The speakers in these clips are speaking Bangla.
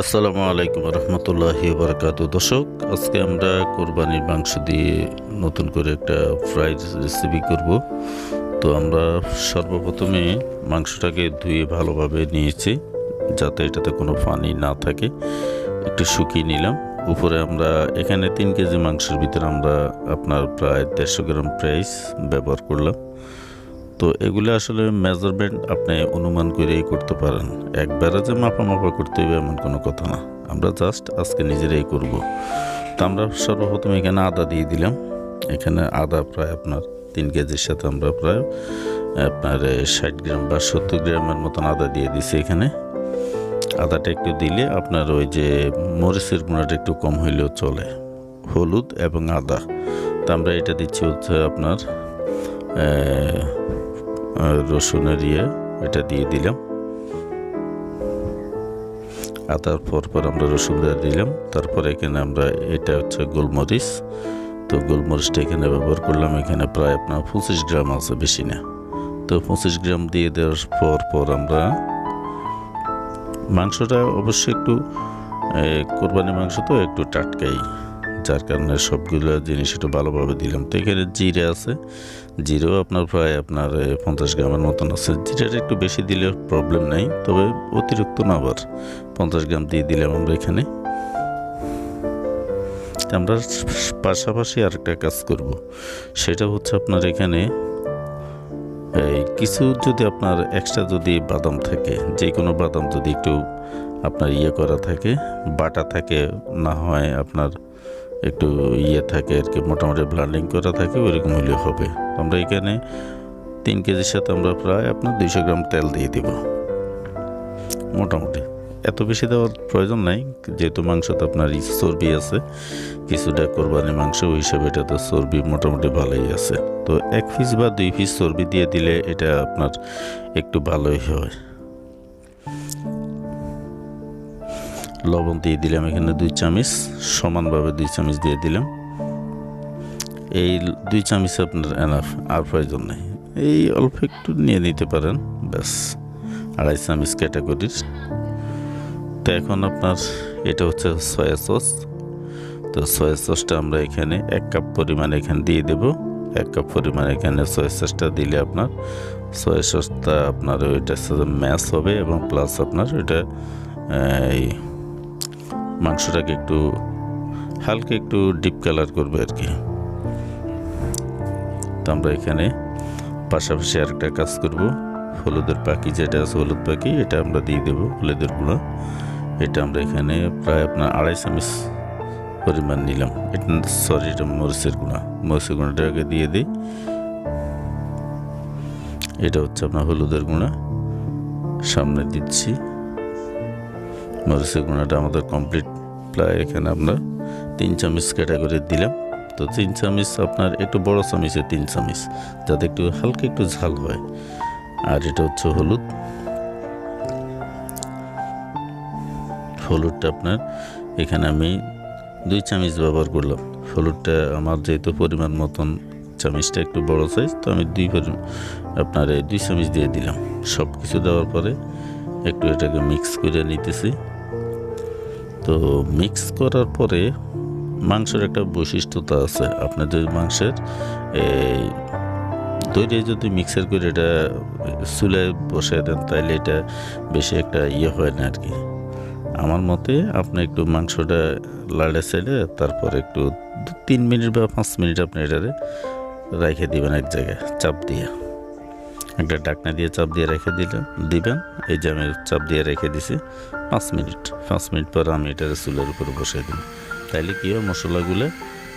আসসালামু আলাইকুম রহমতুল্লাহি বারকাত দর্শক, আজকে আমরা কোরবানির মাংস দিয়ে নতুন করে একটা ফ্রাইড রেসিপি করব। তো আমরা সর্বপ্রথমে মাংসটাকে ধুয়ে ভালোভাবে নিয়েছি, যাতে এটাতে কোনো পানি না থাকে। একটু শুকিয়ে নিলাম। উপরে আমরা এখানে তিন কেজি মাংসের ভিতরে আমরা আপনার প্রায় দেড়শো গ্রাম প্রাইস ব্যবহার করলাম। তো এগুলো আসলে মেজারমেন্ট আপনি অনুমান করেই করতে পারেন। একবারে যে মাপা মাপা করতে হবে এমন কোনো কথা না। আমরা জাস্ট আজকে নিজেরাই করব। তো আমরা সর্বপ্রথম এখানে আদা দিয়ে দিলাম। এখানে আদা প্রায় আপনার তিন কেজির সাথে আমরা প্রায় আপনার ষাট গ্রাম বা সত্তর গ্রামের মতন আদা দিয়ে দিছি এখানে। আদাটা একটু দিলে আপনার ওই যে মরিচের গুঁড়াটা একটু কম হইলেও চলে। হলুদ এবং আদা। তো আমরা এটা দিচ্ছি হচ্ছে আপনার রসুনের ইয়ে এটা দিয়ে দিলাম। আদার পর পর আমরা রসুন দিয়ে দিলাম। তারপর এখানে আমরা, এটা হচ্ছে গোলমরিচ। তো গোলমরিচটা এখানে ব্যবহার করলাম, এখানে প্রায় আপনার পঁচিশ গ্রাম আছে, বেশি না। তো পঁচিশ গ্রাম দিয়ে দেওয়ার পর পর আমরা মাংসটা অবশ্যই একটু কোরবানি মাংস তো একটু টাটকাই। যার কারণে সবগুলো জিনিস একটু ভালোভাবে দিলাম। তো এখানে জিরে আছে। জিরেও আপনার প্রায় আপনার পঞ্চাশ গ্রামের মতন আছে। জিরাটা একটু বেশি দিলে প্রবলেম নাই, তবে অতিরিক্ত না আবার পঞ্চাশ গ্রাম দিয়ে দিলাম আমরা এখানে। আমরা পাশাপাশি আরেকটা কাজ করব। সেটা হচ্ছে আপনার এখানে এই কিছু যদি আপনার এক্সট্রা যদি বাদাম থাকে যে কোনো বাদাম যদি একটু আপনার ইয়ে করা থাকে, বাটা থাকে, না হয় আপনার একটু ইয়ে থাকে আর কি, মোটামুটি ব্লান্ডিং করা থাকে, ওইরকম হলে হবে। আমরা এখানে তিন কেজির সাথে আমরা প্রায় আপনার দুইশো গ্রাম তেল দিয়ে দিব। মোটামুটি। এত বেশি দেওয়ার প্রয়োজন নাই, যেহেতু মাংসতে আপনার চর্বি আছে, কিছুটা কোরবানি মাংস, ওই হিসাবে এটাতে চর্বি মোটামুটি ভালোই আছে। তো এক পিস বা দুই পিস চর্বি দিয়ে দিলে এটা আপনার একটু ভালোই হয়। লবণ দিয়ে দিলাম এখানে দুই চামচ, সমানভাবে দুই চামচ দিয়ে দিলাম। এই দুই চামচ আপনার এনাফ আর প্রয়োজন নেই। এই অল্প একটু নিয়ে নিতে পারেন, ব্যাস, আড়াই চামচ ক্যাটাগরির তো এখন আপনার এটা হচ্ছে সয়া সস তো সয়া সসটা আমরা এখানে এক কাপ পরিমাণ এখানে দিয়ে দেব। এক কাপ পরিমাণ এখানে সয়া সসটা দিলে আপনার সয়া সসটা আপনার ওইটার সাথে ম্যাশ হবে এবং প্লাস আপনার ওইটা এই মাংসটাকে একটু হালকা একটু ডিপ কালার করবে আর কি। তো আমরা এখানে পাশাপাশি আরেকটা কাজ করব। হলুদের পাখি যেটা আছে, হলুদ পাখি, এটা আমরা দিয়ে দেবো হলুদের গুঁড়ো। এটা আমরা এখানে প্রায় আপনার আড়াই চামচ পরিমাণ নিলাম। এটা সরি এটা মরিচের গুঁড়া। মরিচের গুঁড়াটাকে দিয়ে দিই। এটা হচ্ছে আপনার হলুদের গুঁড়া। সামনে দিচ্ছি। মরিচের গুঁড়াটা আমাদের কমপ্লিট প্রায় এখানে আমরা তিন চামচ ক্যাটাগরি দিলাম। তো তিন চামচ আপনার একটু বড় চামচে তিন চামচ, যাতে একটু হালকা একটু ঝাল হয়। আর এটা হচ্ছে হলুদ। হলুদটা আপনার এখানে আমি দুই চামচ ব্যবহার করলাম। হলুদটা আমার যেহেতু পরিমাণ মতন চামচটা একটু বড় সাইজ তো আমি দুই আপনার দুই চামচ দিয়ে দিলাম। সব কিছু দেওয়ার পরে একটু এটাকে মিক্স করে নিতেছি। তো মিক্স করার পরে মাংসের একটা বৈশিষ্ট্যতা আছে। আপনার যদি মাংসের এই দইটা যদি মিক্সার করে এটা চুলে বসে দেন তাহলে এটা বেশি একটা ইয়ে হয় না আর কি আমার মতে আপনি একটু মাংসটা লাড়ে ছেড়ে তারপর একটু তিন মিনিট বা পাঁচ মিনিট আপনি এটারে রেখে দিবেন এক জায়গায়, চাপ দিয়ে। একটা ডাকনা দিয়ে চাপ দিয়ে রেখে দিলেন দিবেন। এই যে আমি চাপ দিয়ে রেখে দিছি, পাঁচ মিনিট। পাঁচ মিনিট পর আমি এটারে চুলের উপর বসিয়ে দিই তাইলে কী হয়, মশলাগুলো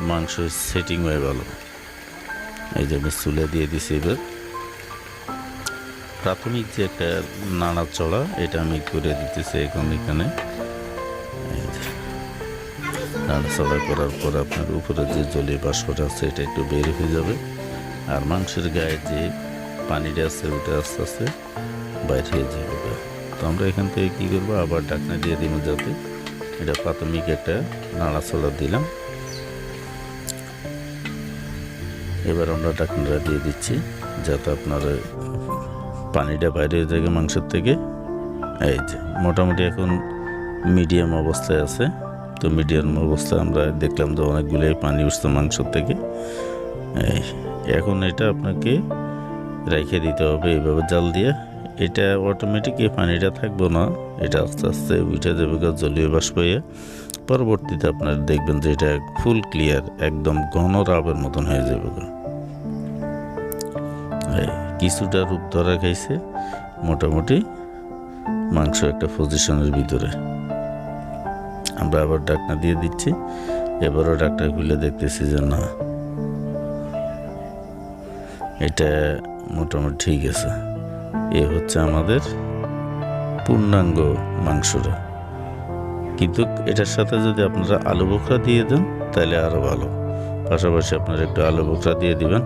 মাংস সেটিং হয়ে ভালো এই যে আমি চুলে দিয়ে দিছি এবার। প্রাথমিক যে একটা নাড়া চড়া এটা আমি করে দিতেছি এখন এখানে। নাড়াচড়া করার পর আপনার উপরে যে জলীয় বাষ্পটা আছে, এটা একটু বের হয়ে যাবে। আর মাংসের গায়ে যে পানিটা আছে, ওটা আস্তে আস্তে বাইরে যাবে। তো আমরা এখান থেকে কী করব? আবার ঢাকনা দিয়ে দিব যাতে এটা প্রাথমিক একটা নাড়াচড়া দিলাম। এবার আমরা ঢাকনাটা দিয়ে দিচ্ছি যাতে আপনার পানিটা বাইরে হয়ে যায় মাংসের থেকে। এই যে, মোটামুটি এখন মিডিয়াম অবস্থায় আছে। তো মিডিয়াম অবস্থায় আমরা দেখলাম যে অনেকগুলোই পানি উঠছে মাংসর থেকে। এখন এটা আপনাকে রেখে দিতে হবে এইভাবে জাল দিয়ে। এটা অটোমেটিক এই পানিটা থাকব না। এটা আস্তে আস্তে উঠে যাবে জলীয় বাষ্প হয়ে। পরবর্তীতে আপনার দেখবেন যে এটা ফুল ক্লিয়ার একদম ঘন রাবের মতন হয়ে যাবে। কিছুটা রূপ ধরা খাইছে, মোটামুটি মাংস একটা পজিশনের ভিতরে। আমরা আবার ডাকনা দিয়ে দিচ্ছি। এবারও ডাকটা খুলে দেখতেছি যে না। এটা মোটামুটি ঠিক আছে। এ হচ্ছে আমাদের পূর্ণাঙ্গ মাংসটা। কিন্তু এটার সাথে যদি আপনারা আলু বোখরা দিয়ে দেন, তাহলে আরও ভালো। পাশাপাশি আপনারা একটু আলু বোখরা দিয়ে দিবেন।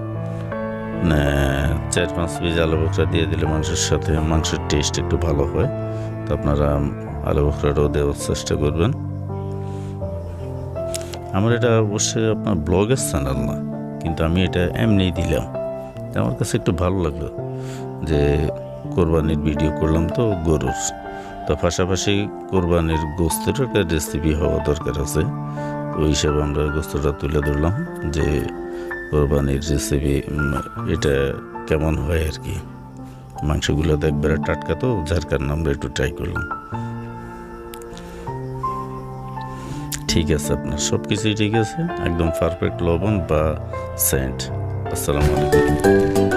চার পাঁচ পিস আলু বোখরা দিয়ে দিলে মাংসের সাথে মাংসের টেস্ট একটু ভালো হয়। তো আপনারা আলু বোখরাটাও দেওয়ার চেষ্টা করবেন। আমার এটা অবশ্যই আপনার ব্লগের চ্যানেল না, কিন্তু আমি এটা এমনিই দিলাম। আমার কাছে একটু ভালো লাগল যে কোরবানির ভিডিও করলাম তো গরুর। তো পাশাপাশি কোরবানির গোস্তের একটা রেসিপি হওয়া দরকার আছে। ওই হিসাবে আমরা গোস্তটা তুলে ধরলাম যে কোরবানির রেসিপি এটা কেমন হয় আর কি। মাংসগুলো তো একবারে টাটকা তো, যার কারণে আমরা একটু ট্রাই করলাম। ঠিক আছে আপনার সব কিছুই ঠিক আছে? একদম পারফেক্ট লবণ বা সেন্ট আসসালামু আলাইকুম।